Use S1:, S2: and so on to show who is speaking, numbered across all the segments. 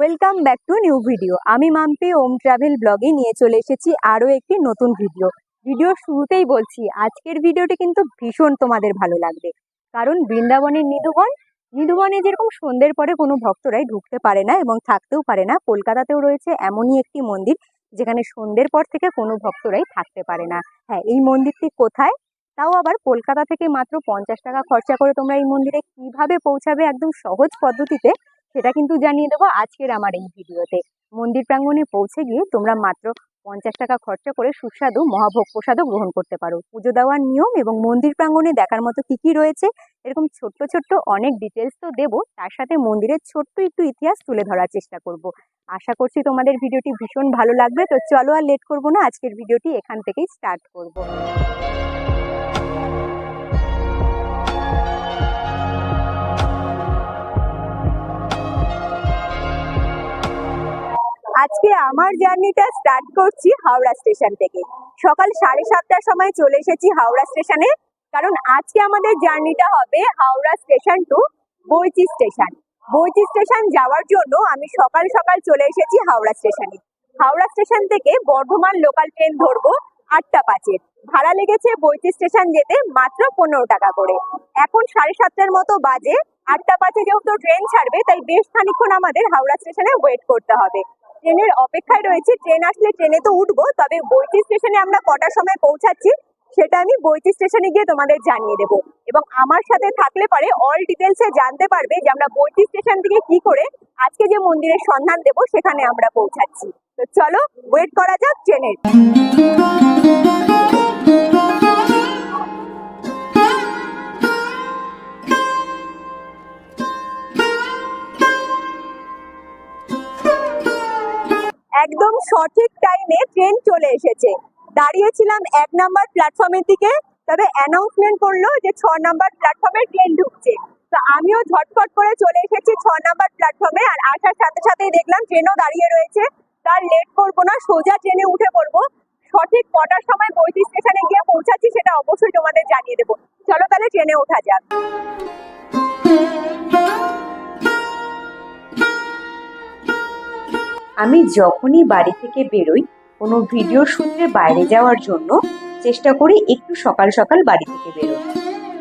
S1: Welcome back to new video আমি মাম্পি, ওম travel ব্লগে নিয়ে চলে এসেছি আরও একটি নতুন ভিডিও ভিডিওর শুরুতেই বলছি, আজকের ভিডিওটি কিন্তু ভীষণ তোমাদের ভালো লাগবে। কারণ বৃন্দাবনের নিধুবন নিধুবনে যেরকম সন্ধ্যের পরে কোনো ভক্তরাই ঢুকতে পারে না এবং থাকতেও পারে না, কলকাতাতেও রয়েছে এমনই একটি মন্দির যেখানে সন্ধ্যের পর থেকে কোনো ভক্তরাই থাকতে পারে না। হ্যাঁ এই মন্দিরটি কোথায়? তাও আবার কলকাতা থেকে মাত্র পঞ্চাশ টাকা খরচা করে তোমরা এই মন্দিরে কীভাবে পৌঁছাবে একদম সহজ পদ্ধতিতে সেটা কিন্তু জানিয়ে দেবো আজকের আমার এই ভিডিওতে। মন্দির প্রাঙ্গণে পৌঁছে গিয়ে তোমরা মাত্র পঞ্চাশ টাকা খরচা করে সুস্বাদু মহাভোগ প্রসাদও গ্রহণ করতে পারো। পুজো দেওয়ার নিয়ম এবং মন্দির প্রাঙ্গণে দেখার মতো কি কি রয়েছে, এরকম ছোট্ট ছোট্ট অনেক ডিটেলস তো দেবো। তার সাথে মন্দিরের ছোট্ট একটু ইতিহাস তুলে ধরার চেষ্টা করব। আশা করছি তোমাদের ভিডিওটি ভীষণ ভালো লাগবে। তো চলো আর লেট করব না, আজকের ভিডিওটি এখান থেকেই স্টার্ট করব। আজকে আমার জার্নিটা স্টার্ট করছি হাওড়া স্টেশন থেকে। সকাল সাড়ে সাতটার সময় চলে এসেছি হাওড়া স্টেশনে। কারণ আজকে আমাদের জার্নিটা হবে Howrah station to Boinchi station. Boinchi station যাওয়ার জন্য আমি সকাল সকাল চলে এসেছি হাওড়া স্টেশনে। হাওড়া স্টেশন থেকে বর্ধমান লোকাল ট্রেন ধরবো আটটা পাঁচের ভাড়া লেগেছে বইচি স্টেশন যেতে মাত্র পনেরো টাকা করে। এখন সাড়ে সাতটার মতো বাজে। আটটা পাঁচে যেহেতু ট্রেন ছাড়বে, তাই বেশ খানিক্ষণ আমাদের হাওড়া স্টেশনে ওয়েট করতে হবে। ট্রেনের অপেক্ষায় রয়েছে। ট্রেন আসলে ট্রেনে তো উঠবো, তবে বইটি স্টেশনে আমরা কটার সময় পৌঁছাচ্ছি সেটা আমি বইচি স্টেশনে গিয়ে তোমাদের জানিয়ে দেবো। এবং আমার সাথে থাকলে পরে অল ডিটেলসে জানতে পারবে যে আমরা বইচি স্টেশন থেকে কি করে আজকে যে মন্দিরের সন্ধান দেব সেখানে আমরা পৌঁছাচ্ছি। তো চলো ওয়েট করা যাক ট্রেনের। একদম সঠিক টাইমে ট্রেন চলে এসেছে। দাঁড়িয়েছিলাম এক নাম্বার প্ল্যাটফর্মের দিকে, তবে অ্যানাউন্সমেন্ট করল যে ছ নাম্বার প্ল্যাটফর্মে ট্রেন ঢুকছে। তো আমিও ঝটফট করে চলে এসেছি ছ নাম্বার প্ল্যাটফর্মে আর আসার সাথে সাথেই দেখলাম ট্রেনও দাঁড়িয়ে রয়েছে। তার লেট করব না, সোজা ট্রেনে উঠে পড়ব। সঠিক কটার সময় বইটি স্টেশনে গিয়ে পৌঁছাচ্ছি, সেটা অবশ্যই তোমাদের জানিয়ে দেবো। চলো তাহলে ট্রেনে ওঠা যাক। আমি যখনই বাড়ি থেকে বেরোই, কোনো ভিডিও সূত্রে বাইরে যাওয়ার জন্য চেষ্টা করি একটু সকাল সকাল বাড়ি থেকে বেরোতে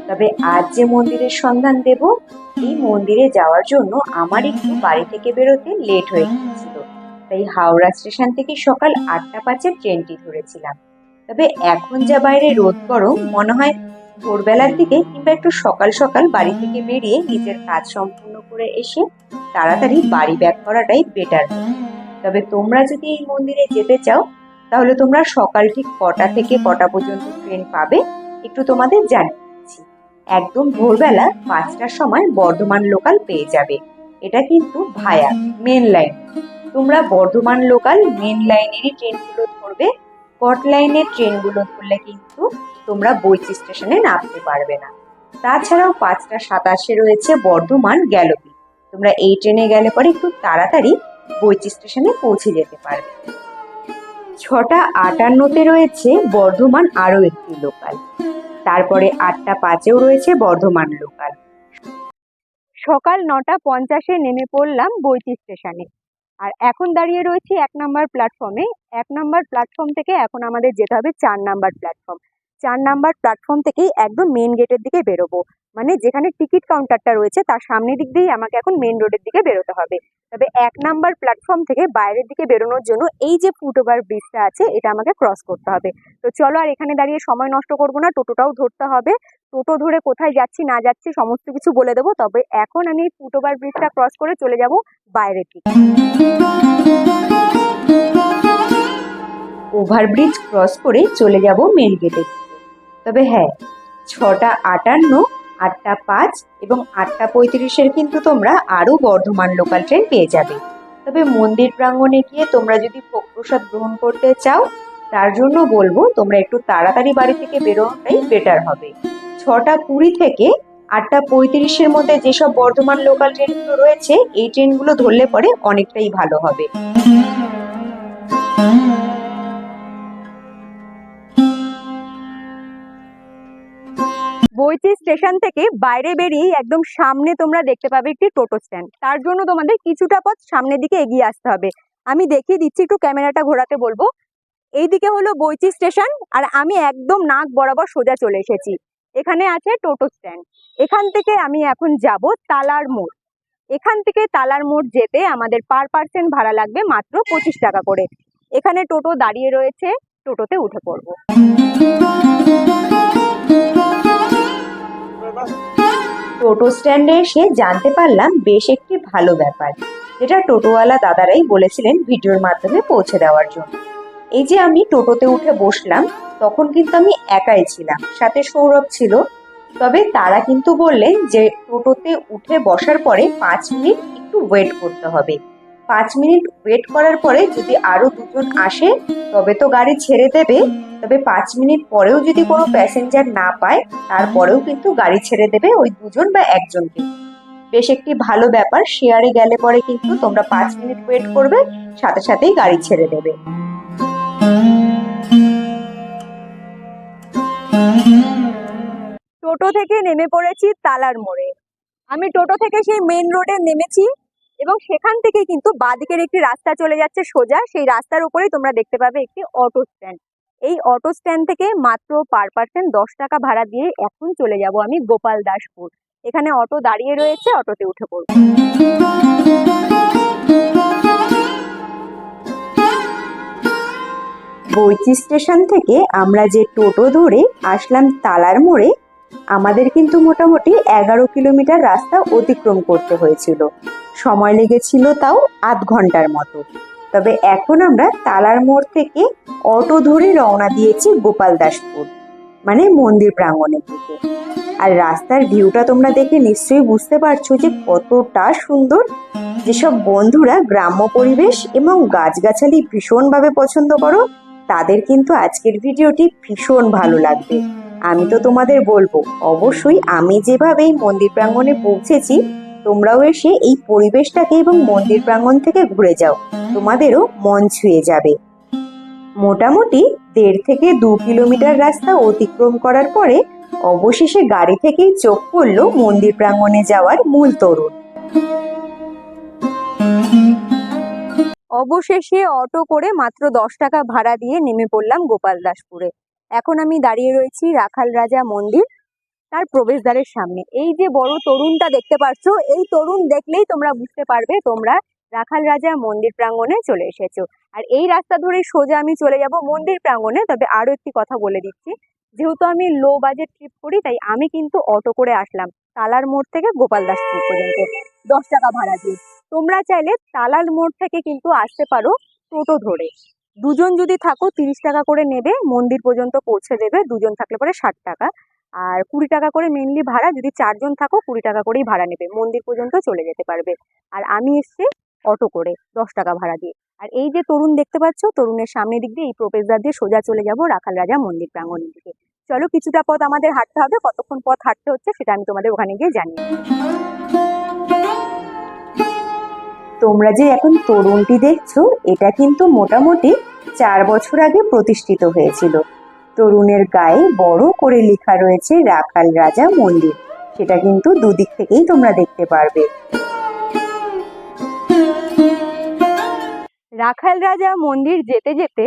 S1: তবে আজ যে মন্দিরের সন্ধান দেব, এই মন্দিরে যাওয়ার জন্য আমার একটু বাড়ি থেকে বেরোতে লেট হয়ে গিয়েছিল। তাই হাওড়া স্টেশন থেকে সকাল আটটা পাঁচের ট্রেনটি ধরেছিলাম। তবে এখন যা বাইরে রোদ গরম, মনে হয় ভোরবেলার দিকে কিংবা একটু সকাল সকাল বাড়ি থেকে বেরিয়ে নিজের কাজ সম্পূর্ণ করে এসে তাড়াতাড়ি বাড়ি ব্যাক করাটাই বেটার তবে তোমরা যদি এই মন্দিরে যেতে চাও, তাহলে তোমরা সকাল ঠিক কটা থেকে কটা পর্যন্ত ট্রেন পাবে, একটু তোমাদের জানিয়ে দিচ্ছি। একদম ভোরবেলা পাঁচটার সময় বর্ধমান লোকাল পেয়ে যাবে। এটা কিন্তু ভায়া মেন লাইন তোমরা বর্ধমান লোকাল মেন লাইনেরই ট্রেনগুলো ধরবে। কট লাইনের ট্রেনগুলো ধরলে কিন্তু তোমরা বইচি স্টেশনে নামতে পারবে না। তাছাড়াও পাঁচটা সাতাশে রয়েছে বর্ধমান গ্যালোপি তোমরা এই ট্রেনে গেলে পরে একটু তাড়াতাড়ি বইচি স্টেশনে পৌঁছে যেতে পারবে। ছটা আটান্নতে রয়েছে বর্ধমান আরও একটি লোকাল তারপরে আটটা পাঁচেও রয়েছে বর্ধমান লোকাল সকাল নটা পঞ্চাশে নেমে পড়লাম বইচি স্টেশনে। আর এখন দাঁড়িয়ে রয়েছি এক নাম্বার প্ল্যাটফর্মে এক নাম্বার প্ল্যাটফর্ম থেকে এখন আমাদের যেতে হবে চার নাম্বার প্ল্যাটফর্ম চার নাম্বার প্ল্যাটফর্ম থেকেই একদম মেন গেটের দিকে বেরোবো। মানে যেখানে টিকিট কাউন্টারটা রয়েছে, তার সামনের দিক দিয়েই আমাকে এখন মেন রোডের দিকে বেরোতে হবে। তবে এক নাম্বার প্ল্যাটফর্ম থেকে বাইরের দিকে বেরোনোর জন্য এই যে ফুটওভার ব্রিজটা আছে, এটা আমাকে ক্রস করতে হবে। তো চলো আর এখানে দাঁড়িয়ে সময় নষ্ট করব না, টোটোটাও ধরতে হবে। টোটো ধরে কোথায় যাচ্ছি, না যাচ্ছি, সমস্ত কিছু বলে দেবো। তবে এখন আমি এই ফুটওভার ব্রিজটা ক্রস করে চলে যাব বাইরের দিকে। ওভারব্রিজ ক্রস করে চলে যাব মেন দিকে তবে হ্যাঁ ছটা আটান্ন, আটটা পাঁচ এবং আটটা পঁয়ত্রিশের কিন্তু তোমরা আরও বর্ধমান লোকাল ট্রেন পেয়ে যাবে। তবে মন্দির প্রাঙ্গণে গিয়ে তোমরা যদি ভোগ প্রসাদ গ্রহণ করতে চাও, তার জন্য বলব তোমরা একটু তাড়াতাড়ি বাড়ি থেকে বেরোনোটাই বেটার হবে। ছটা কুড়ি থেকে আটটা পঁয়ত্রিশের মধ্যে যেসব বর্ধমান লোকাল ট্রেনগুলো রয়েছে, এই ট্রেনগুলো ধরলে পরে অনেকটাই ভালো হবে। বইচি স্টেশন থেকে বাইরে বেরিয়ে একদম সামনে তোমরা দেখতে পাবে একটি টোটো স্ট্যান্ড। তার জন্য তোমাদের কিছুটা পথ সামনের দিকে এগিয়ে আসতে হবে। আমি দেখিয়ে দিচ্ছি একটু ক্যামেরাটা ঘোরাতে বলব। এইদিকে হলো বইচি স্টেশন আর আমি একদম নাক বরাবর সোজা চলে এসেছি। এখানে আছে টোটো স্ট্যান্ড। এখান থেকে আমি এখন যাব তালার মোড়। এখান থেকে তালার মোড় যেতে আমাদের পার পার্সেন্ট ভাড়া লাগবে মাত্র পঁচিশ টাকা করে। এখানে টোটো দাঁড়িয়ে রয়েছে। টোটোতে উঠে পড়ব।
S2: টোটো স্ট্যান্ডে এসে জানতে পারলাম বেশ একটি ভালো ব্যাপার। যেটা টোটোওয়ালা দাদারাই বলেছিলেন ভিডিওর মাধ্যমে পৌঁছে দেওয়ার জন্য। এই যে আমি টোটোতে উঠে বসলাম, তখন কিন্তু আমি একাই ছিলাম, সাথে সৌরভ ছিল। তবে তারা কিন্তু বললেন যে টোটোতে উঠে বসার পরে পাঁচ মিনিট একটু ওয়েট করতে হবে। পাঁচ মিনিট ওয়েট করার পরে যদি আরও দুজন আসে, তবে তো গাড়ি ছেড়ে দেবে। তবে পাঁচ মিনিট পরেও যদি কোনো প্যাসেঞ্জার না পায়, তারপরেও কিন্তু গাড়ি ছেড়ে দেবে ওই দুজন বা একজনকে। বেশ একটি ভালো ব্যাপার, শেয়ারে গেলে পরে কিন্তু তোমরা পাঁচ মিনিট ওয়েট করবে, সাথে সাথেই গাড়ি ছেড়ে দেবে।
S1: টোটো থেকে নেমে পড়েছি তালার মোড়ে। আমি টোটো থেকে সেই মেন রোডে নেমেছি। এবং সেখান থেকে কিন্তু বাদিকের একটি রাস্তা চলে যাচ্ছে সোজা। সেই রাস্তার উপরেই তোমরা দেখতে পাবে একটি অটো স্ট্যান্ড এই অটো স্ট্যান্ড থেকে মাত্র পার পার্সেন্ট দশ টাকা ভাড়া দিয়ে এখন চলে যাব আমি গোপাল দাসপুর। এখানে অটো দাঁড়িয়ে রয়েছে, অটোতে উঠে পড়ব।
S2: বইচি স্টেশন থেকে আমরা যে টোটো ধরে আসলাম তালার মোড়ে আমাদের কিন্তু মোটামুটি এগারো কিলোমিটার রাস্তা অতিক্রম করতে হয়েছিল। সময় লেগেছিল তাও আধ ঘণ্টার মতো। তবে এখন আমরা তালার মোড় থেকে অটো ধরে রওনা দিয়েছি গোপালদাসপুর মানে মন্দির প্রাঙ্গণের দিকে। আর রাস্তার ভিউটা তোমরা দেখে নিশ্চয়ই বুঝতে পারছ যে কতটা সুন্দর। যেসব বন্ধুরা গ্রাম্য পরিবেশ এবং গাছগাছালি ভীষণভাবে পছন্দ করো, তাদের কিন্তু আজকের ভিডিওটি ভীষণ ভালো লাগবে। আমি তো তোমাদের বলব, অবশ্যই আমি যেভাবে এই মন্দির প্রাঙ্গণে পৌঁছেছি, তোমরাও এসে এই পরিবেশটাকে এবং মন্দির প্রাঙ্গণ থেকে ঘুরে যাও, তোমাদেরও মন ছুঁয়ে যাবে। মোটামুটি দেড় থেকে দু কিলোমিটার রাস্তা অতিক্রম করার পরে, অবশেষে গাড়ি থেকেই চোখ পড়ল মন্দির প্রাঙ্গণে যাওয়ার মূল তরুণ।
S1: অবশেষে অটো করে মাত্র দশ টাকা ভাড়া দিয়ে নেমে পড়লাম গোপালদাসপুরে এখন আমি দাঁড়িয়ে রয়েছি রাখাল রাজা মন্দির, তার প্রবেশদ্বারের সামনে। এই যে বড় তরুণটা দেখতে পাচ্ছ এই তরুণ দেখলেই তোমরা বুঝতে পারবে তোমরা রাখাল রাজা মন্দির প্রাঙ্গণে চলে এসেছ। আর এই রাস্তা ধরে সোজা আমি চলে যাব মন্দির প্রাঙ্গণে, তবে আরও একটি কথা বলে দিচ্ছি। যেহেতু আমি লো বাজেট ট্রিপ করি, তাই আমি কিন্তু অটো করে আসলাম তালার মোড় থেকে গোপাল গোপালদাসপুর পর্যন্ত। দশ টাকা ভাড়া দিয়ে। তোমরা চাইলে তালার মোড় থেকে কিন্তু আসতে পারো টোটো ধরে। দুজন যদি থাকো, তিরিশ টাকা করে নেবে, মন্দির পর্যন্ত পৌঁছে দেবে, দুজন থাকলে পরে ষাট টাকা। আর কুড়ি টাকা করে মেনলি ভাড়া, যদি চারজন থাকো, কুড়ি টাকা করেই ভাড়া নেবে, মন্দির পর্যন্ত চলে যেতে পারবে। আর আমি এসছি অটো করে, দশ টাকা ভাড়া দিয়ে। আর এই যে তরুণ দেখতে পাচ্ছ, তরুণের সামনের দিক দিয়ে এই প্রবেশদ্বার দিয়ে সোজা চলে যাব রাখাল রাজা মন্দির প্রাঙ্গণের দিকে। চলো, কিছুটা পথ আমাদের হাঁটতে হবে, কতক্ষণ পথ হাঁটতে হচ্ছে সেটা আমি তোমাদের ওখানে গিয়ে জানিয়ে।
S2: তোমরা যে এখন তরুণটি দেখছ, এটা কিন্তু মোটামুটি চার বছর আগে প্রতিষ্ঠিত হয়েছিল। তরুণের গায়ে বড় করে লেখা রয়েছে রাখাল রাজা মন্দির। সেটা কিন্তু দুদিক থেকেই তোমরা দেখতে পারবে।
S1: রাখাল রাজা মন্দির যেতে যেতে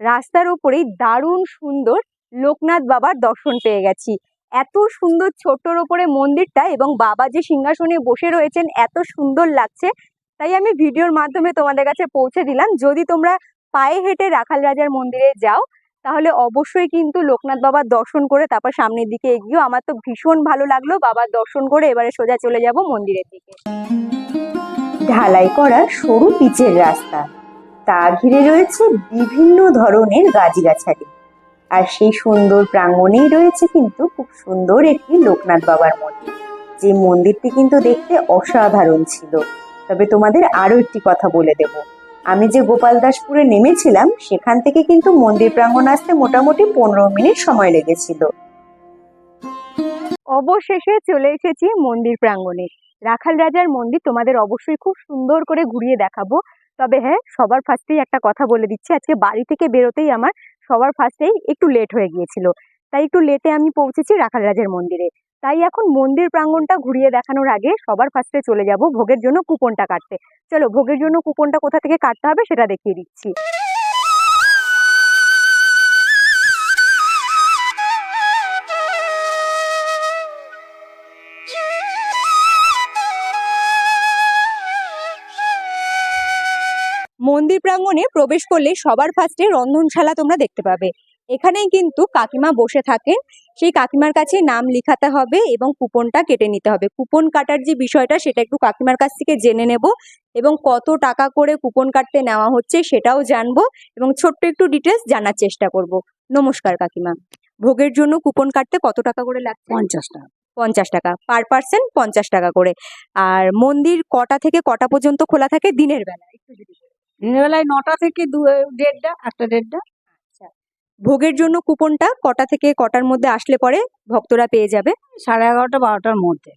S1: রাস্তার ওপরেই দারুণ সুন্দর লোকনাথ বাবার দর্শন পেয়ে গেছি। এত সুন্দর ছোট্টর ওপরে মন্দিরটা এবং বাবা যে সিংহাসনে বসে রয়েছেন, এত সুন্দর লাগছে। তাই আমি ভিডিওর মাধ্যমে তোমাদের কাছে পৌঁছে দিলাম। যদি তোমরা পায়ে হেঁটে রাখাল রাজার মন্দিরে যাও, তাহলে অবশ্যই কিন্তু লোকনাথ বাবার দর্শন করে তারপর সামনের দিকে এগিয়েও। আমার তো ভীষণ ভালো লাগল বাবার দর্শন করে এবারে সোজা চলে যাব মন্দিরের দিকে।
S2: ঢালাই করা সরু পিচের রাস্তা। তা ঘিরে রয়েছে বিভিন্ন ধরনের গাছগাছালি। আর সেই সুন্দর প্রাঙ্গণেই রয়েছে কিন্তু খুব সুন্দর একটি লোকনাথ বাবার মন্দির। যে মন্দিরটি কিন্তু দেখতে অসাধারণ ছিল। তবে তোমাদের আরও একটি কথা বলে দেব। আমি যে গোপালদাসপুরে নেমেছিলাম, সেখান থেকে কিন্তু মন্দির প্রাঙ্গণ আসতে মোটামুটি পনেরো মিনিট সময় লেগেছিল।
S1: অবশেষে চলে এসেছি মন্দির প্রাঙ্গণে। রাখাল রাজার মন্দির তোমাদের অবশ্যই খুব সুন্দর করে ঘুরিয়ে দেখাবো। তবে হ্যাঁ সবার ফার্স্টেই একটা কথা বলে দিচ্ছি, আজকে বাড়ি থেকে বেরোতেই আমার সবার ফার্স্টেই একটু লেট হয়ে গিয়েছিল। তাই একটু লেটে আমি পৌঁছেছি রাখাল রাজার মন্দিরে। তাই এখন মন্দির প্রাঙ্গণটা ঘুরিয়ে দেখানোর আগে সবার ফার্স্টে চলে যাব ভোগের জন্য কুপনটা কাটতে। চলো, ভোগের জন্য কুপনটা কোথা থেকে কাটতে হবে সেটা দেখিয়ে দিচ্ছি। মন্দির প্রাঙ্গণে প্রবেশ করলে সবার ফার্স্টে রন্ধনশালা তোমরা দেখতে পাবে। এখানেই কিন্তু কাকিমা বসে থাকেন। সেই কাকিমার কাছে নাম লিখাতে হবে এবং কুপনটা কেটে নিতে হবে। কুপন কাটার যে বিষয়টা সেটা একটু কাকিমার কাছ থেকে জেনে নেব এবং কত টাকা করে কুপন কাটতে নেওয়া হচ্ছে সেটাও জানব এবং ছোট্ট একটু ডিটেলস জানার চেষ্টা করব। নমস্কার কাকিমা। ভোগের জন্য কুপন কাটতে কত টাকা করে লাগছে?
S3: পঞ্চাশ টাকা।
S1: পঞ্চাশ টাকা। পার পার্সন পঞ্চাশ টাকা করে। আর মন্দির কটা থেকে কটা পর্যন্ত খোলা থাকে? দিনের বেলা। একটু যদি
S3: দিনের বেলায় নটা থেকে দু দেড়টা একটা দেড়টা।
S1: ভোগের জন্য কুপনটা কটা থেকে কটার মধ্যে আসলে পরে ভক্তরা পেয়ে যাবে?
S3: সাড়ে এগারোটা বারোটার মধ্যে।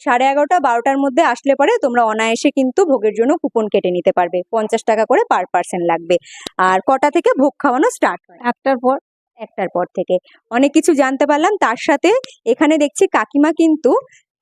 S1: সাড়ে এগারোটা বারোটার মধ্যে আসলে পরে তোমরা অনায়াসে কিন্তু ভোগের জন্য কুপন কেটে নিতে পারবে। পঞ্চাশ টাকা করে পার পার্সন লাগবে। আর কটা থেকে ভোগ খাওয়ানো স্টার্ট হয়?
S3: একটার পর।
S1: একটার পর থেকে। অনেক কিছু জানতে পারলাম। তার সাথে এখানে দেখছি কাকিমা কিন্তু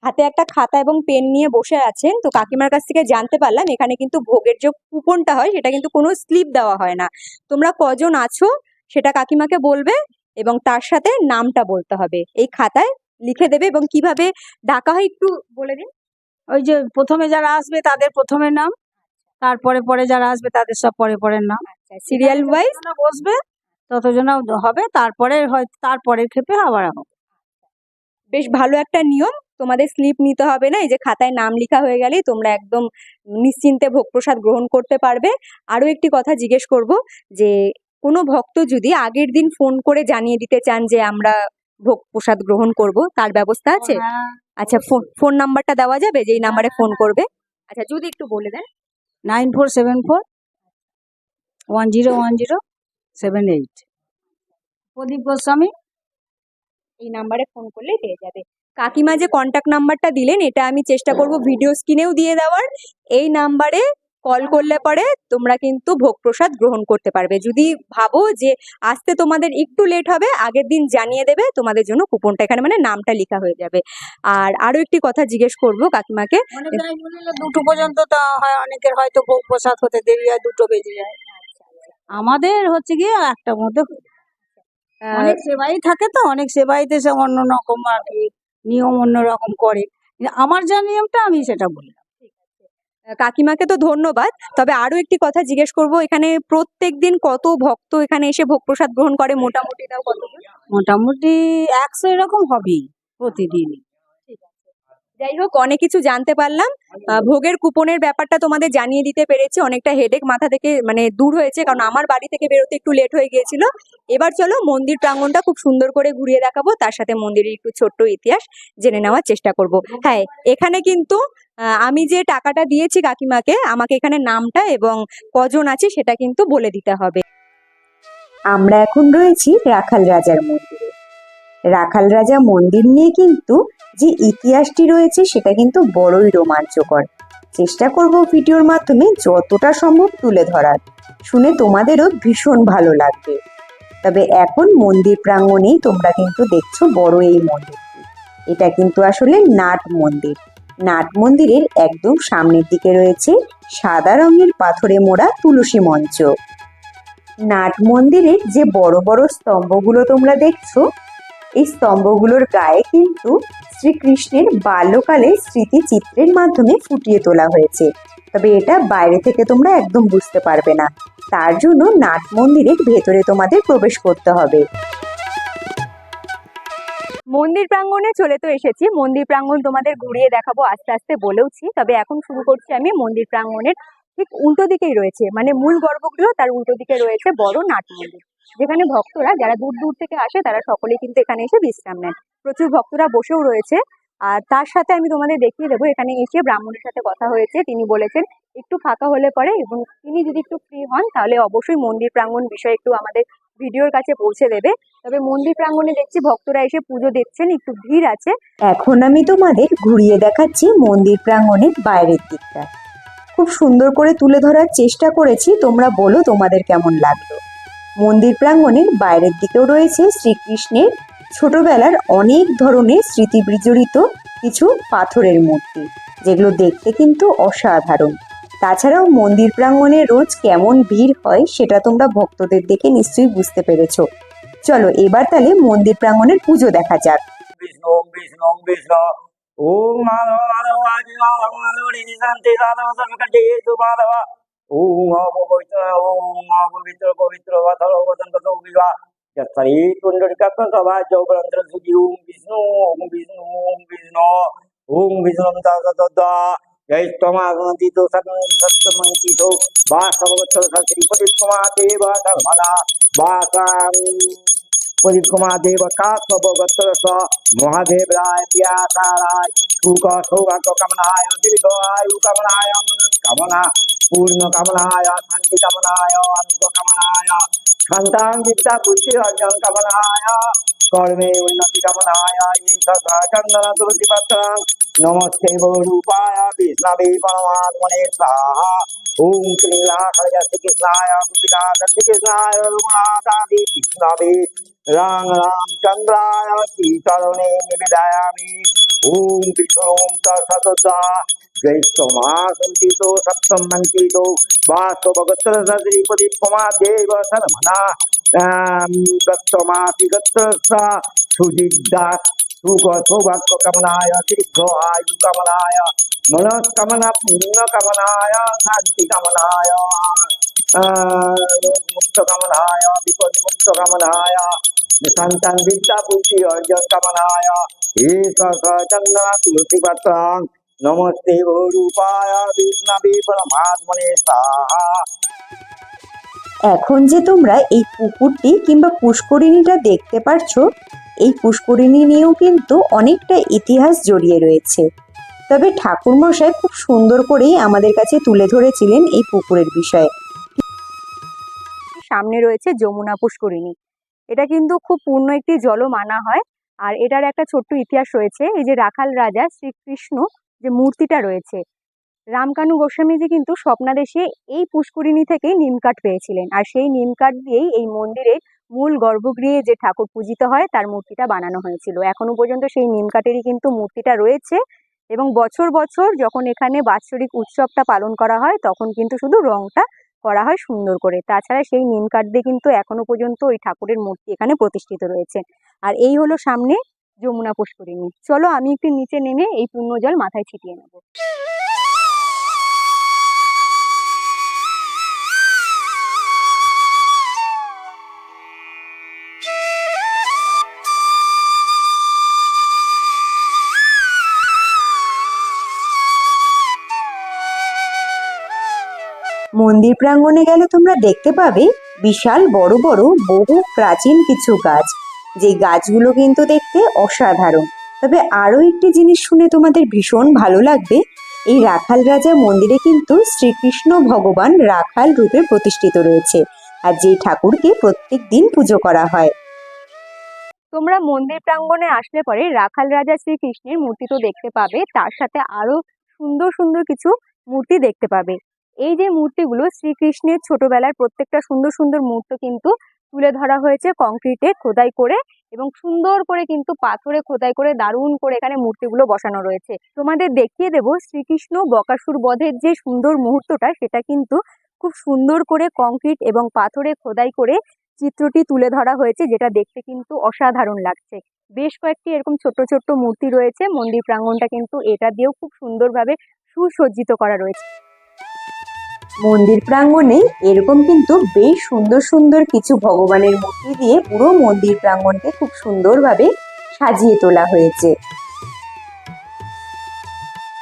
S1: হাতে একটা খাতা এবং পেন নিয়ে বসে আছেন। তো কাকিমার কাছ থেকে জানতে পারলাম এখানে কিন্তু ভোগের যে কুপনটা হয় সেটা কিন্তু কোনো স্লিপ দেওয়া হয় না। তোমরা কজন আছো? সেটা কাকিমাকে বলবে এবং তার সাথে নামটা বলতে হবে। এই খাতায় লিখে দেবে এবং কীভাবে ডাকা হয় একটু বলে দিন।
S3: ওই যে প্রথমে যারা আসবে তাদের প্রথমে নাম তারপরে পরে যারা আসবে তাদের সব পরে পরের নাম।
S1: সিরিয়াল ওয়াইজ
S3: যতজনা বসবে ততজনা হবে তারপরে হয় তারপরের ক্ষেপে আবার হবে।
S1: বেশ ভালো একটা নিয়ম তোমাদের স্লিপ নিতে হবে না এই যে খাতায় নাম লেখা হয়ে গেলেই তোমরা একদম নিশ্চিন্তে ভোগ প্রসাদ গ্রহণ করতে পারবে। আরও একটি কথা জিজ্ঞেস করব যে কোনো ভক্ত যদি আগের দিন ফোন করে জানিয়ে দিতে চান যে আমরা ভোগ প্রসাদ গ্রহণ করব তার ব্যবস্থা আছে?
S3: হ্যাঁ।
S1: আচ্ছা ফোন ফোন নাম্বারটা দেওয়া যাবে যেই নাম্বারে ফোন করবে? আচ্ছা যদি একটু বলে দেন।
S3: Nine four seven four one zero one zero seven eight. Pradip Goswami.
S1: এই নাম্বারে ফোন করলেই পেয়ে যাবে। কাকিমা যে কন্ট্যাক্ট নাম্বারটা দিলেন এটা আমি চেষ্টা করব ভিডিও স্ক্রিনেও দিয়ে দেওয়ার। এই নাম্বারে কল করলে পরে তোমরা কিন্তু ভোগ প্রসাদ গ্রহণ করতে পারবে। যদি ভাবো যে আসতে তোমাদের একটু লেট হবে আগের দিন জানিয়ে দেবে তোমাদের জন্য কুপনটা এখানে মানে নামটা লেখা হয়ে যাবে। আর আরও একটি কথা জিজ্ঞেস করব কাকিমাকে।
S3: দুটো পর্যন্ত তা হয় অনেকের হয়তো ভোগ প্রসাদ হতে দেরি হয় দুটো বেজে যায়। আমাদের হচ্ছে গিয়ে একটার মধ্যে অনেক সেবাই থাকে তো অনেক সেবাইতে সে অন্য রকম আর কি নিয়ম অন্য রকম করে। আমার যা নিয়মটা আমি সেটা বলি
S1: কাকিমাকে তো ধন্যবাদ, তবে আরও একটি কথা জিজ্ঞেস করব, এখানে প্রত্যেক দিন কত ভক্ত এখানে এসে ভোগ প্রসাদ গ্রহণ করে? মোটামুটি
S3: মোটামুটি একশো এরকম হবেই প্রতিদিন।
S1: যাই হোক অনেক কিছু জানতে পারলাম। ভোগের কুপনের ব্যাপারটা তোমাদের জানিয়ে দিতে পেরেছি। অনেকটা হেডেক মাথা থেকে মানে দূর হয়েছে কারণ আমার বাড়ি থেকে বেরোতে একটু লেট হয়ে গিয়েছিল। এবার চলো মন্দির প্রাঙ্গণটা খুব সুন্দর করে ঘুরিয়ে দেখাবো। তার সাথে মন্দিরের একটু ছোট্ট ইতিহাস জেনে নেওয়ার চেষ্টা করব। হ্যাঁ এখানে কিন্তু আমি যে টাকাটা দিয়েছি কাকিমাকে আমাকে এখানে নামটা এবং কজন আছে সেটা কিন্তু বলে দিতে হবে।
S2: আমরা এখন রয়েছি রাখাল রাজার মন্দিরে। রাখাল রাজা মন্দির নিয়ে কিন্তু যে ইতিহাসটি রয়েছে সেটা কিন্তু বড়ই রোমাঞ্চকর। চেষ্টা করব ভিডিওর মাধ্যমে যতটা সম্ভব তুলে ধরার। শুনে তোমাদেরও ভীষণ ভালো লাগবে। তবে এখন মন্দির প্রাঙ্গণেই তোমরা কিন্তু দেখছ বড় এই মন্দিরটি। এটা কিন্তু আসলে নাট মন্দির। নাট মন্দিরের একদম সামনের দিকে রয়েছে সাদা রঙের পাথরে মোড়া তুলসী মঞ্চ। নাট মন্দিরের যে বড় বড় স্তম্ভগুলো তোমরা দেখছ এই স্তম্ভগুলোর গায়ে কিন্তু শ্রীকৃষ্ণের বাল্যকালের স্মৃতিচিত্রের মাধ্যমে ফুটিয়ে তোলা হয়েছে। তবে এটা বাইরে থেকে তোমরা একদম বুঝতে পারবে না। তার জন্য নাট মন্দিরের ভেতরে তোমাদের প্রবেশ করতে হবে।
S1: মন্দির প্রাঙ্গণে চলে তো এসেছি। মন্দির প্রাঙ্গণ তোমাদের ঘুরিয়ে দেখাবো আস্তে আস্তে বলেওছি। তবে এখন শুরু করছি আমি মন্দির প্রাঙ্গণের ঠিক উল্টো দিকেই রয়েছে। মানে মূল গর্ভগৃহ তার উল্টো দিকে রয়েছে বড় নাট মন্দির। যেখানে ভক্তরা যারা দূর দূর থেকে আসে, তারা সকলে কিন্তু এখানে এসে বিশ্রাম নেন। প্রচুর ভক্তরা বসেও রয়েছে। আর তার সাথে আমি তোমাদের দেখিয়ে দেবো, এখানে এসে ব্রাহ্মণের সাথে কথা হয়েছে। তিনি বলেছেন, একটু ফাঁকা হলে পরে এবং তিনি যদি একটু ফ্রি হন, তাহলে অবশ্যই মন্দির প্রাঙ্গণ বিষয়ে একটু আমাদের ভিডিওর কাছে পৌঁছে দেবে। তবে মন্দির প্রাঙ্গণে দেখছি ভক্তরা এসে পুজো দিচ্ছেন, একটু ভিড় আছে।
S2: এখন আমি তোমাদের ঘুরিয়ে দেখাচ্ছি মন্দির প্রাঙ্গণের বাইরের দিকটা। খুব সুন্দর করে তুলে ধরার চেষ্টা করেছি। তোমরা বলো তোমাদের কেমন লাগল। মন্দির প্রাঙ্গণের বাইরের দিকেও রয়েছে শ্রীকৃষ্ণের ছোটবেলার অনেক ধরনের স্মৃতি বিজড়িত কিছু পাথরের মূর্তি, যেগুলো দেখতে কিন্তু অসাধারণ। তাছাড়াও মন্দির প্রাঙ্গণে রোজ কেমন ভিড় হয় সেটা তোমরা ভক্তদের দেখে নিশ্চয়ই বুঝতে পেরেছ। চলো এবার তাহলে মন্দির প্রাঙ্গণের পুজো দেখা যাক।
S4: বিষ্ণু বিষ্ণু বিষ্ণু। ওম মাধব মাধব, আদি মাধব মাধব শান্তি মাধব। ওম অপবিত্র ওম অপবিত্র পবিত্র বধর বদন্ত বিবাহ যত্তরি কুণ্ডলিকাত্ম সভা যৌবরন্ত্র সুজি ওম বিষ্ণু ওম বিষ্ণু ওম বিষ্ণু ওম বিষ্ণু তদ জৈষ্টমাগন্তিত সকল সত্যমঙ্কিত বাসবত্র শ্রী প্রদীপ কুমার দেব সর্বদা বাসাম প্রদীপ কুমার দেব কাশ্বভগত্র স মহাদেব রায় পিয়াসা রায় সুখ সৌভাগ্য কামনায় দীর্ঘ আয়ু কামনায় কামনা পূর্ণ কামনায়, শান্তি কামনায় অনুগ কামনায়, সন্তান বিদ্যা বুদ্ধি অর্জন কামনায়, কর্মে উন্নতি কামনায় ঈশ্বর চন্দন, তুলসী পত্র, নমস্তে রূপায় বিষ্ণবে পরমাত্মনে স্বাহা। ওম খড়গ শ্রীকৃষ্ণায়, গোপীনাথ শ্রীকৃষ্ণায়, রঘুনাথাদি বিষ্ণবে। রাম রামচন্দ্রায় শ্রীচরণে নিবেদয়ামি। ওম কৃষ্ণ তৎসদা জ্যৈষ্ঠ মাসন্তিত সপ্তম মন্ত্রিত বাস্তবগত্র প্রদীপ কুমার দেব শর্মনা দত্তমাসি গত্র সুজিদাস সুখ সৌভাগ্য কামনায় দীর্ঘ আয়ু কামনায় মনস্কামনা পূর্ণ কামনায় শান্তি কামনায় মুক্ত কামনায় বিপদ মুক্ত কামনায় সন্তান বিদ্যা বুদ্ধি অর্জন কামনায় ঈশ্বর চন্দ্র তুলসী পাত্রাং নমস্তে
S2: এখন যে তোমরা এই পুকুরটি কিংবা পুষ্করিণীটা দেখতে পারছ এই পুষ্করিণী নিয়েও কিন্তু অনেকটা ইতিহাস জড়িয়ে রয়েছে। তবে ঠাকুরমশাই খুব সুন্দর করেই আমাদের কাছে তুলে ধরেছিলেন এই পুকুরের বিষয়ে।
S1: সামনে রয়েছে যমুনা পুষ্করিণী। এটা কিন্তু খুব পূর্ণ একটি জলও মানা হয়, আর এটার একটা ছোট্ট ইতিহাস রয়েছে। এই যে রাখাল রাজা শ্রীকৃষ্ণ যে মূর্তিটা রয়েছে। রামকানু গোস্বামীজি কিন্তু স্বপ্নাদেশে এই পুষ্করিণী থেকেই নিমকাঠ পেয়েছিলেন। আর সেই নিমকাঠ দিয়েই এই মন্দিরের মূল গর্ভগৃহে যে ঠাকুর পূজিত হয়, তার মূর্তিটা বানানো হয়েছিল। এখনও পর্যন্ত সেই নিমকাঠেরই কিন্তু মূর্তিটা রয়েছে এবং বছর বছর যখন এখানে বাৎসরিক উৎসবটা পালন করা হয়, তখন কিন্তু শুধু রংটা করা হয় সুন্দর করে। তাছাড়া সেই নিমকাঠ দিয়ে কিন্তু এখনও পর্যন্ত ওই ঠাকুরের মূর্তি এখানে প্রতিষ্ঠিত রয়েছে। আর এই হলো সামনে যমুনা পুষ্করিণী। চলো আমি একটু নিচে নেমে এই পূর্ণ জল মাথায় ছিটিয়ে নেব।
S2: মন্দির প্রাঙ্গণে গেলে তোমরা দেখতে পাবে বিশাল বড় বড় বহু প্রাচীন কিছু গাছ। যে গাছগুলো কিন্তু দেখতে অসাধারণ। তবে আরও একটি জিনিস শুনে তোমাদের ভীষণ ভালো লাগবে, এই রাখাল রাজা মন্দিরে কিন্তু শ্রীকৃষ্ণ ভগবান রাখাল রূপে প্রতিষ্ঠিত রয়েছে আর যেই ঠাকুরকে প্রত্যেক দিন পুজো করা হয়।
S1: তোমরা মন্দির প্রাঙ্গণে আসলে পরে রাখাল রাজা শ্রীকৃষ্ণের মূর্তি তো দেখতে পাবে, তার সাথে আরও সুন্দর সুন্দর কিছু মূর্তি দেখতে পাবে। এই যে মূর্তিগুলো শ্রীকৃষ্ণের ছোটবেলার প্রত্যেকটা সুন্দর সুন্দর মূর্তি কিন্তু তুলে ধরা হয়েছে কংক্রিটে খোদাই করে এবং সুন্দর করে কিন্তু পাথরে খোদাই করে দারুণ করে এখানে মূর্তিগুলো বসানো রয়েছে। তোমাদের দেখিয়ে দেব শ্রীকৃষ্ণ বকাসুর বধের যে সুন্দর মুহূর্তটা, সেটা কিন্তু খুব সুন্দর করে কংক্রিট এবং পাথরে খোদাই করে চিত্রটি তুলে ধরা হয়েছে, যেটা দেখতে কিন্তু অসাধারণ লাগছে। বেশ কয়েকটি এরকম ছোট ছোট্ট মূর্তি রয়েছে, মন্দির প্রাঙ্গনটা কিন্তু এটা দিয়েও খুব সুন্দরভাবে সুসজ্জিত করা রয়েছে।
S2: মন্দির প্রাঙ্গণে এরকম কিন্তু বেশ সুন্দর সুন্দর কিছু ভগবানের মূর্তি দিয়ে পুরো মন্দির প্রাঙ্গণকে খুব সুন্দরভাবে সাজিয়ে তোলা হয়েছে।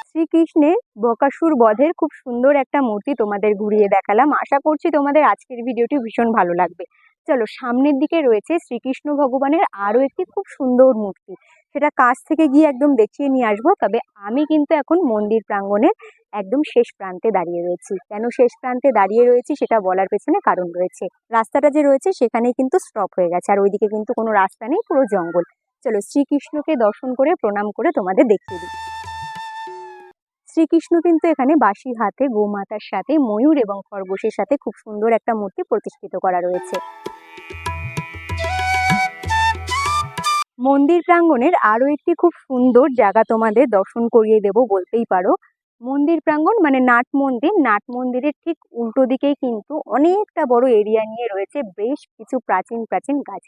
S1: শ্রীকৃষ্ণের বকাসুর বধের খুব সুন্দর একটা মূর্তি তোমাদের ঘুরিয়ে দেখালাম। আশা করছি তোমাদের আজকের ভিডিওটি ভীষণ ভালো লাগবে। চলো সামনের দিকে রয়েছে শ্রীকৃষ্ণ ভগবানের আরও একটি খুব সুন্দর মূর্তি। সেটা কাছ থেকে গিয়ে একদম দেখিয়ে নিয়ে আসব। তবে আমি কিন্তু এখন মন্দির প্রাঙ্গণের একদম শেষ প্রান্তে দাঁড়িয়ে রয়েছি। কেন শেষ প্রান্তে দাঁড়িয়ে রয়েছি সেটা বলার পেছনে কারণ রয়েছে। রাস্তাটা যে রয়েছে সেখানে কিন্তু স্টপ হয়ে গেছে। আর ওইদিকে কিন্তু কোনো রাস্তা নেই, পুরো জঙ্গল। চলো শ্রীকৃষ্ণকে দর্শন করে, প্রণাম করে তোমাদের দেখিয়ে দিই। শ্রীকৃষ্ণ কিন্তু এখানে বাঁশি হাতে, গোমাতার সাথে, ময়ূর এবং খরগোশের সাথে খুব সুন্দর একটা মূর্তি প্রতিষ্ঠিত করা রয়েছে। মন্দির প্রাঙ্গণের আরও একটি খুব সুন্দর জায়গা তোমাদের দর্শন করিয়ে দেব বলতেই পারো। মন্দির প্রাঙ্গণ মানে নাট মন্দির। নাট মন্দিরের ঠিক উল্টো দিকেই কিন্তু অনেকটা বড় এরিয়া নিয়ে রয়েছে বেশ কিছু প্রাচীন প্রাচীন গাছ,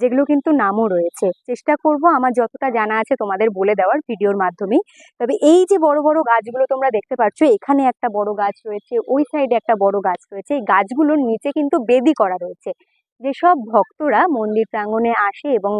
S1: যেগুলো কিন্তু নামও রয়েছে। চেষ্টা করব আমার যতটা জানা আছে তোমাদের বলে দেওয়ার ভিডিওর মাধ্যমেই। তবে এই যে বড় বড় গাছগুলো তোমরা দেখতে পাচ্ছ, এখানে একটা বড় গাছ রয়েছে, ওই সাইডে একটা বড় গাছ রয়েছে। এই গাছগুলোর নিচে কিন্তু বেদি করা রয়েছে, যেসব ভক্তরা মন্দির প্রাঙ্গণে আসে এবং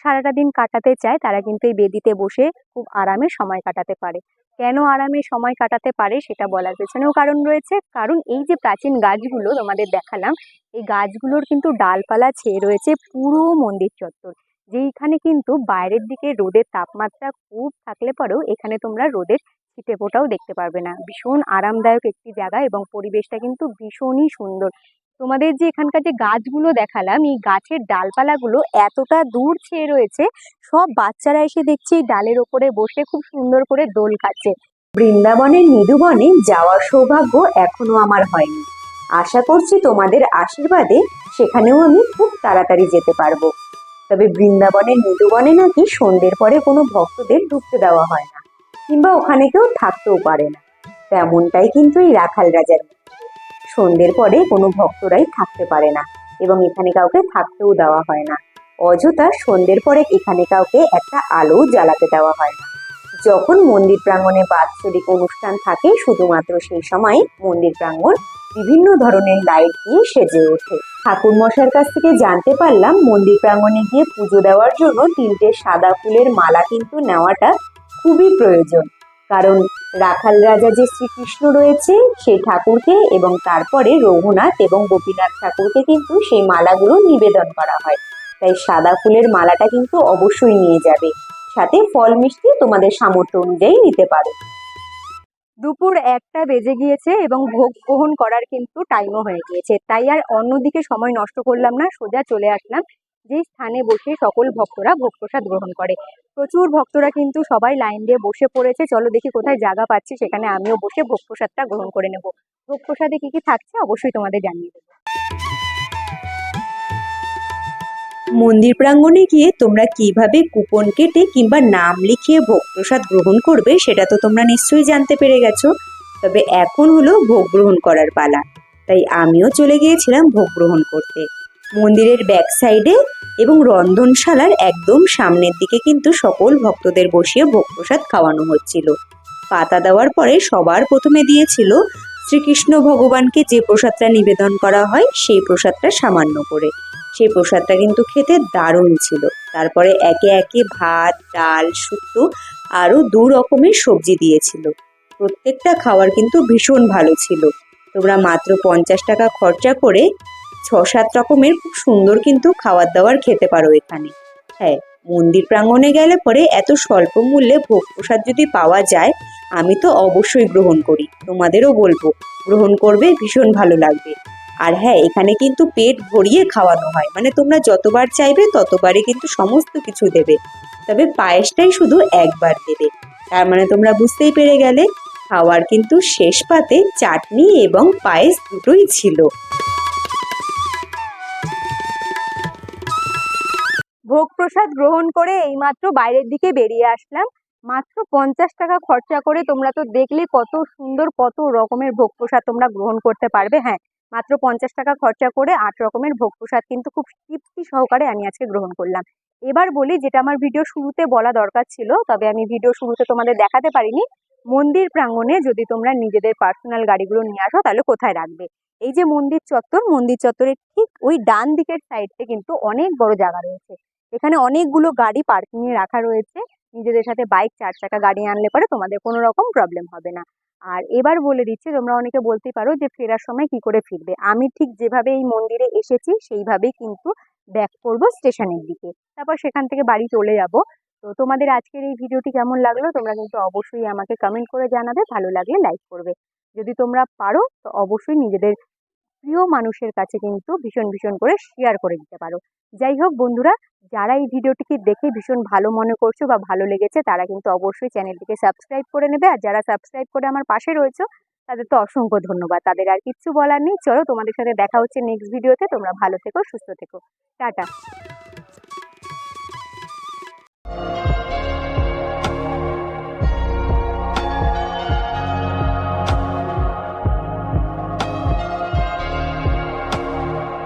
S1: সারাটা দিন কাটাতে চায়, তারা কিন্তু এই বেদিতে বসে খুব আরামে সময় কাটাতে পারে। কেন আরামে সময় কাটাতে পারে সেটা বলার পেছনেও কারণ রয়েছে। কারণ এই যে প্রাচীন গাছগুলো তোমাদের দেখালাম, এই গাছগুলোর কিন্তু ডালপালা ছেয়ে রয়েছে পুরো মন্দির চত্বর। যেইখানে কিন্তু বাইরের দিকে রোদের তাপমাত্রা খুব থাকলে পরেও এখানে তোমরা রোদের ছিটে ফোটাও দেখতে পারবে না। ভীষণ আরামদায়ক একটি জায়গা এবং পরিবেশটা কিন্তু ভীষণই সুন্দর। তোমাদের যে এখানকার যে গাছগুলো দেখালাম, এই গাছের ডালপালাগুলো এতটা দূর ছেয়ে রয়েছে, সব বাচ্চারা এসে দেখছি এই ডালের ওপরে বসে খুব সুন্দর করে দোল খাচ্ছে।
S2: বৃন্দাবনের নিধুবনে যাওয়ার সৌভাগ্য এখনও আমার হয়নি। আশা করছি তোমাদের আশীর্বাদে সেখানেও আমি খুব তাড়াতাড়ি যেতে পারব। তবে বৃন্দাবনের নিধুবনে নাকি সন্ধ্যের পরে কোনো ভক্তদের ঢুকতে দেওয়া হয় না, কিংবা ওখানে কেউ থাকতেও পারে না। তেমনটাই কিন্তু এই রাখাল রাজার। সন্ধ্যের পরে কোনো ভক্তরাই থাকতে পারে না এবং এখানে কাউকে থাকতেও দেওয়া হয় না। অযথা সন্ধ্যের পরে এখানে কাউকে একটা আলো জ্বালাতে দেওয়া হয় না। যখন মন্দির প্রাঙ্গণে বাৎসরিক অনুষ্ঠান থাকে, শুধুমাত্র সেই সময় মন্দির প্রাঙ্গণ বিভিন্ন ধরনের লাইট দিয়ে সেজে ওঠে। ঠাকুর মশার কাছ থেকে জানতে পারলাম, মন্দির প্রাঙ্গণে গিয়ে পুজো দেওয়ার জন্য তিনটে সাদা ফুলের মালা কিন্তু নেওয়াটা খুবই প্রয়োজন। কারণ রাখাল রাজা যে শ্রীকৃষ্ণ রয়েছে, সেই ঠাকুরকে এবং তারপরে রঘুনাথ এবং গোপীনাথ ঠাকুরকে কিন্তু সেই মালাগুলো নিবেদন করা হয়। তাই সাদা ফুলের মালাটা কিন্তু অবশ্যই নিয়ে যাবে। সাথে ফল মিষ্টি তোমাদের সামর্থ্য অনুযায়ী নিতে পারো।
S1: দুপুর একটা বেজে গিয়েছে এবং ভোগ গ্রহণ করার কিন্তু টাইমও হয়ে গিয়েছে। তাই আর অন্যদিকে সময় নষ্ট করলাম না, সোজা চলে আসলাম যে স্থানে বসে সকল ভক্তরা ভোগ প্রসাদ গ্রহণ করে। প্রচুর ভক্তরা কিন্তু সবাই লাইন দিয়ে বসে পড়েছে। চলো দেখি কোথায় জায়গা পাচ্ছি, সেখানে আমিও বসে ভোগ প্রসাদটা গ্রহণ করে নেব। ভোগ প্রসাদে কি কি থাকছে অবশ্যই তোমাদের জানিয়ে দেবো।
S2: মন্দির প্রাঙ্গণে গিয়ে তোমরা কীভাবে কুপন কেটে কিংবা নাম লিখিয়ে ভোগ প্রসাদ গ্রহণ করবে, সেটা তো তোমরা নিশ্চয়ই জানতে পেরে গেছো। তবে এখন হলো ভোগ গ্রহণ করার পালা। তাই আমিও চলে গিয়েছিলাম ভোগ গ্রহণ করতে। মন্দিরের ব্যাক সাইডে এবং রন্ধনশালার একদম সামনের দিকে কিন্তু সকল ভক্তদের বসিয়ে ভোগ প্রসাদ খাওয়ানো হচ্ছিল। পাতা দেওয়ার পরে সবার প্রথমে দিয়েছিল শ্রীকৃষ্ণ ভগবানকে যে প্রসাদটা নিবেদন করা হয়, সেই প্রসাদটা সামান্য করে। সেই প্রসাদটা কিন্তু খেতে দারুণ ছিল। তারপরে একে একে ভাত, ডাল, শুক্তো আরও দু রকমের সবজি দিয়েছিল। প্রত্যেকটা খাওয়ার কিন্তু ভীষণ ভালো ছিল। তোমরা মাত্র পঞ্চাশ টাকা খরচা করে ছ সাত রকমের খুব সুন্দর কিন্তু খাবার দাবার খেতে পারো এখানে। হ্যাঁ মন্দির প্রাঙ্গণে গেলে পরে এত স্বল্প মূল্যে ভোগ প্রসাদ যদি পাওয়া যায়, আমি তো অবশ্যই গ্রহণ করি, তোমাদেরও বলব, গ্রহণ করবে, ভীষণ ভালো লাগবে। আর হ্যাঁ এখানে কিন্তু পেট ভরিয়ে খাওয়ানো হয় মানে তোমরা যতবার চাইবে ততবারই কিন্তু সমস্ত কিছু দেবে। তবে পায়েসটাই শুধু একবার দেবে। তার মানে তোমরা বুঝতেই পেরে গেলে, খাওয়ার কিন্তু শেষ পাতে চাটনি এবং পায়েস দুটোই ছিল।
S1: ভোগ প্রসাদ গ্রহণ করে এইমাত্র বাইরের দিকে বেরিয়ে আসলাম। মাত্র পঞ্চাশ টাকা খরচা করে তোমরা তো দেখলে কত সুন্দর, কত রকমের ভোগ প্রসাদ তোমরা গ্রহণ করতে পারবে। হ্যাঁ মাত্র পঞ্চাশ টাকা খরচা করে আট রকমের ভোগ প্রসাদ কিন্তু খুব তৃপ্তি সহকারে আমি আজকে গ্রহণ করলাম। এবার বলি যেটা আমার ভিডিও শুরুতে বলা দরকার ছিল, তবে আমি ভিডিও শুরুতে তোমাদের দেখাতে পারিনি। মন্দির প্রাঙ্গণে যদি তোমরা নিজেদের পার্সোনাল গাড়িগুলো নিয়ে আসো, তাহলে কোথায় রাখবে? এই যে মন্দির চত্বর, মন্দির চত্বরের ঠিক ওই ডান দিকের সাইডে কিন্তু অনেক বড় জায়গা রয়েছে। এখানে অনেকগুলো গাড়ি পার্কিং এ রাখা রয়েছে। নিজেদের সাথে বাইক চার চাকা গাড়ি আনলে পরে তোমাদের কোনো রকম প্রবলেম হবে না। আর এবার বলে দিচ্ছি, তোমরা অনেকে বলতেই পারো যে ফেরার সময় কি করে ফিরবে। আমি ঠিক যেভাবে এই মন্দিরে এসেছি, সেইভাবেই কিন্তু ব্যাক করব স্টেশনের দিকে। তারপর সেখান থেকে বাড়ি চলে যাব। তো তোমাদের আজকের এই ভিডিওটি কেমন লাগল? তোমরা কিন্তু অবশ্যই আমাকে কমেন্ট করে জানাবে। ভালো লাগলে লাইক করবে। যদি তোমরা পারো, তো অবশ্যই নিজেদের প্রিয় মানুষের কাছে কিন্তু ভীষণ ভীষণ করে শেয়ার করে দিতে পারো। যাই হোক বন্ধুরা, যারা এই ভিডিওটিকে দেখে ভীষণ ভালো মনে করছ বা ভালো লেগেছে, তারা কিন্তু অবশ্যই চ্যানেলটিকে সাবস্ক্রাইব করে নেবে। আর যারা সাবস্ক্রাইব করে আমার পাশে রয়েছো, তাদের তো অসংখ্য ধন্যবাদ। তাদের আর কিচ্ছু বলার নেই। চলো তোমাদের সাথে দেখা হচ্ছে নেক্সট ভিডিওতে তোমরা ভালো থেকো, সুস্থ থেকো। টাটা।